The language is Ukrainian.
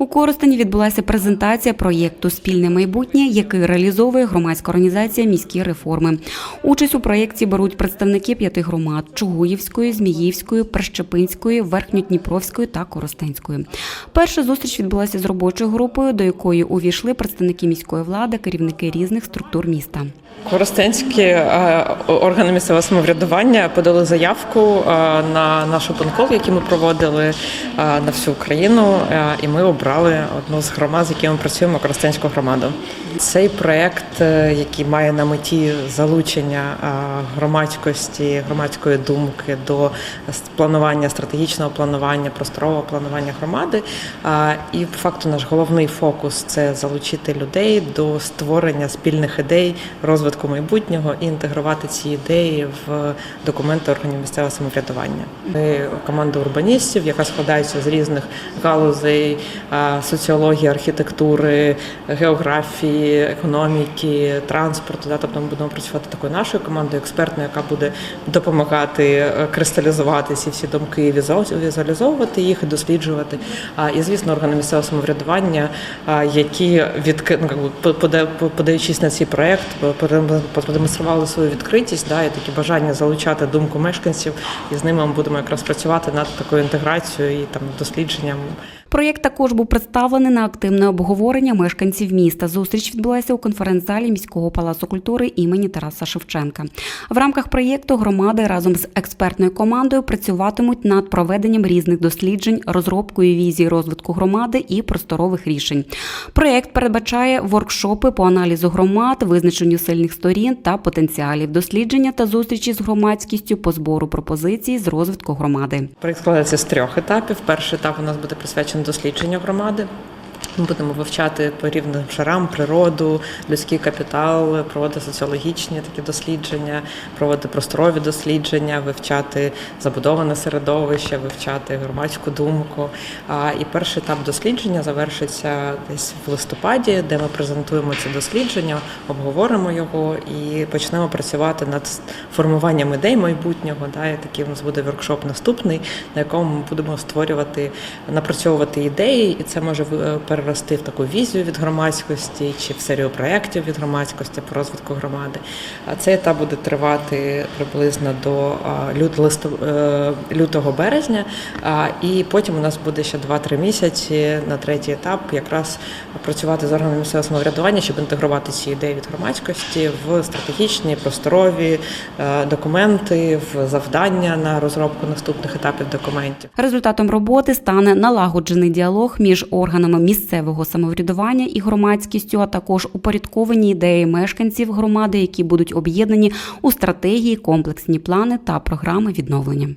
У Коростені відбулася презентація проєкту Спільне майбутнє, який реалізовує громадська організація міські реформи. Участь у проєкті беруть представники п'яти громад Чугуївської, Зміївської, Прищепинської, Верхньодніпровської та Коростенської. Перша зустріч відбулася з робочою групою, до якої увійшли представники міської влади, керівники різних структур міста. Коростенські е, органи місцевого самоврядування подали заявку е, на наш опенкол, який ми проводили е, на всю Україну, і ми обрали одну з громад, з якими працюємо Коростенську громаду. Цей проект, е, який має на меті залучення е, громадськості, громадської думки до планування стратегічного планування, просторового планування громади. Е, І по факту наш головний фокус це залучити людей до створення спільних ідей, розвитку майбутнього і інтегрувати ці ідеї в документи органів місцевого самоврядування. Ми команда урбаністів, яка складається з різних галузей соціології, архітектури, географії, економіки, транспорту. Да, тобто ми будемо працювати такою нашою командою експертною, яка буде допомагати е, кристалізувати ці всі думки, візуал- візуалізовувати їх і досліджувати. І звісно, органи місцевого самоврядування, які відки... ну, по- пода- по- подаючись на цей проект, продем- продемонстрували свою відкритість, да, і таке бажання залучати думку мешканців, і з ними ми будемо якраз працювати над такою інтеграцією і там дослідженням. Проєкт також був представлений на активне обговорення мешканців міста. Зустріч відбулася у конференц-залі міського палацу культури імені Тараса Шевченка. В рамках проєкту громади разом з експертною командою працюватимуть над проведенням різних досліджень, розробкою візії розвитку громади і просторових рішень. Проєкт передбачає воркшопи по аналізу громад, визначенню сильних сторін та потенціалів, дослідження та зустрічі з громадськістю по збору пропозицій з розвитку громади. Проект складається з трьох етапів. Перший етап у нас буде присвячений дослідженню громади. Ми будемо вивчати по рівним шарам природу, людський капітал, проводити соціологічні такі дослідження, проводити просторові дослідження, вивчати забудоване середовище, вивчати громадську думку. А, І перший етап дослідження завершиться десь в листопаді, де ми презентуємо це дослідження, обговоримо його і почнемо працювати над формуванням ідей майбутнього. Да, і такий у нас буде воркшоп наступний, на якому ми будемо створювати, напрацьовувати ідеї, і це може е, перерости в таку візію від громадськості чи в серію проєктів від громадськості по розвитку громади. А цей етап буде тривати приблизно до е, лютого березня. І потім у нас буде ще 2-3 місяці на третій етап якраз працювати з органами місцевого самоврядування, щоб інтегрувати ці ідеї від громадськості в стратегічні просторові е, документи, в завдання на розробку наступних етапів документів. Результатом роботи стане налагоджений діалог між органами місцевого самоврядування і громадськістю, а також упорядковані ідеї мешканців громади, які будуть об'єднані у стратегії, комплексні плани та програми відновлення.